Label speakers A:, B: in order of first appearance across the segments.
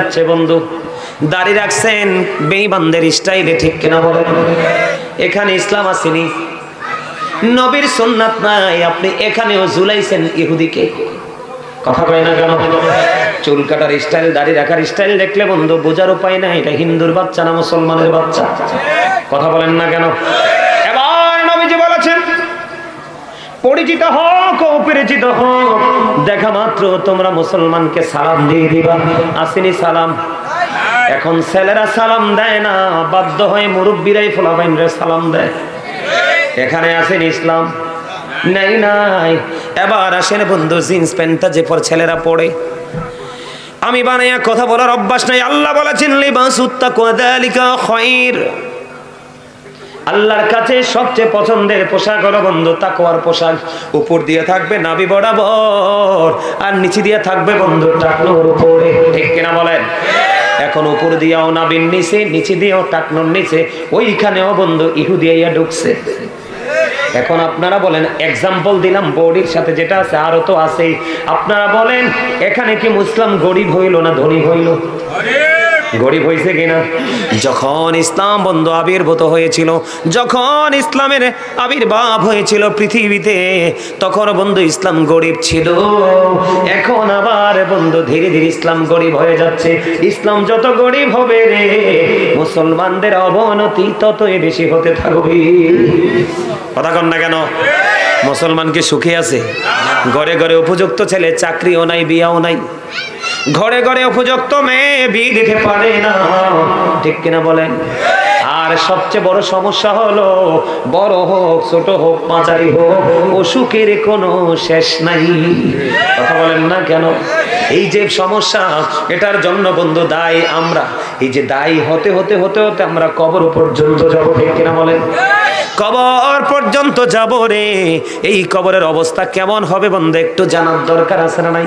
A: যাচ্ছে বন্ধু। দাড়ি রাখছেন বেইমানদের স্টাইলে, ঠিক কিনা বলেন? এখানে ইসলাম আসেনি। নবীর সুন্নাত নাই, আপনি এখানেও ঝুলাইছেন ইহুদিকে কথা কয় না কেন? চুল কাটার স্টাইল, দাড়ি রাখার স্টাইল দেখলে বন্ধু বোঝার উপায় নাই, এটা হিন্দুর বাচ্চা না মুসলমানের বাচ্চা? কথা বলেন না কেন এবার নবীজি বলেছেন পরিচিত হোক, অপরিচিত হোক, দেখা মাত্র তোমরা মুসলমানকে সালাম দিয়ে দিবা। আসেনি সালাম। এখন ছেলেরা সালাম দেয় না, বাধ্য হয়ে মুরব্বীরাই ফোলাবাইনরা সালাম দেয়। এখানে আসেন ইসলাম? নাই নাই। এবার আসেন বন্ধু, জিন্স প্যান্টটা যে পর ছেলেরা পড়ে। আমি বানাইয়া কথা বলার অভ্যাস নাই। আল্লাহ বলেছেন, লিবাস উত্তাকুয়া যালিকা খায়র আল্লাহর কাছে সবচেয়ে পছন্দের পোশাক হলো বন্ধু তাকওয়ার পোশাক। উপর দিয়ে থাকবে নাবি বরাবর, আর নিচে দিয়ে থাকবে বন্ধু টাকনোর উপরে। ঠিক কিনা বলেন? এখন উপর দিয়েও নাবির নিচে নিচে দিয়েও টাকনোর নিচে, ওইখানেও বন্ধু ইহুদিয়া ঢুকছে। এখন আপনারা বলেন এক্সাম্পল দিলাম, বডির সাথে যেটা আছে আরও তো আছেই। আপনারা বলেন, এখানে কি মুসলিম গরিব হইল না ধনী হইল? গরিব হয়েছে কিনা? যখন ইসলাম বন্ধু আবির্ভূত হয়েছিল, যখন ইসলামের আবির্ভাব হয়েছিল পৃথিবীতে, তখন বন্ধু ইসলাম গরিব ছিল। এখন আবার বন্ধু ধীরে ধীরে ইসলাম গরিব হয়ে যাচ্ছে। ইসলাম যত গরিব হবে রে, মুসলমানদের অবনতি ততই বেশি হতে থাকবে। কথা কন না কেন? মুসলমান কি সুখী আছে? ঘরে ঘরে উপযুক্ত ছেলে, চাকরিও নাই, বিয়াও নাই। ঘরে ঘরে উপযুক্ত মেয়ে বিয়ে দিতে পারে না। ঠিক কিনা বলেন? আর সবচেয়ে বড় সমস্যা হলো, বড় হোক, ছোট হোক পাঁচারি হোক, অসুখের কোনো শেষ নাই। কথা বলেন না কেন? এই যে সমস্যা, এটার জন্য বন্ধু দায়ী আমরা। এই যে দায়ী হতে হতে হতে হতে আমরা কবর পর্যন্ত যাব, ঠিক কিনা বলেন? কবর পর্যন্ত যাব রে। এই কবরের অবস্থা কেমন হবে বন্ধু, একটু জানার দরকার আছে না নাই?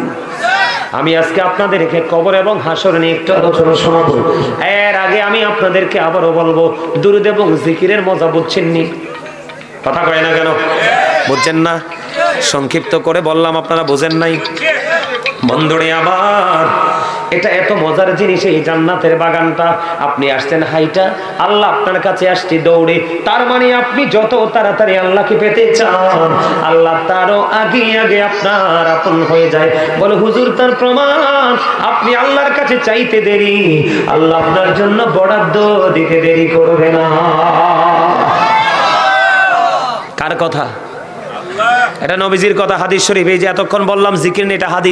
A: আমি আজকে আপনাদের আপনাদেরকে কবর এবং হাসর নিয়ে একটু আলোচনা শোনাবো। এর আগে আমি আপনাদেরকে আবারও বলব, দুরুদ এবং জিকিরের মজা বুঝছেন নি? কথা কয় না কেন? বুঝছেন না? সংক্ষিপ্ত করে বললাম, আপনারা বোঝেন নাই? বন্ধুরে আমার এটা এত মজার জিনিস এই জান্নাতের বাগানটা। আপনি আসছেন হাইটা, আল্লাহ আপনার কাছে আসছে দৌড়ে। তার মানে আপনি যত তাড়াতাড়ি আল্লাহকে পেতে চান, আল্লাহ তারও আগে আগে আপনার আপন হয়ে যায়। বলে, হুজুর, তার প্রমাণ, আপনি আল্লাহর কাছে চাইতে দেরি। আল্লাহ আপনার জন্য বরাদ্দ দিতে দেরি করবে না। কার কথা? এটা নবীজির কথা, হাদিস শরীফ, এই যে এতক্ষণ বললাম জিকির এটা হাদিস।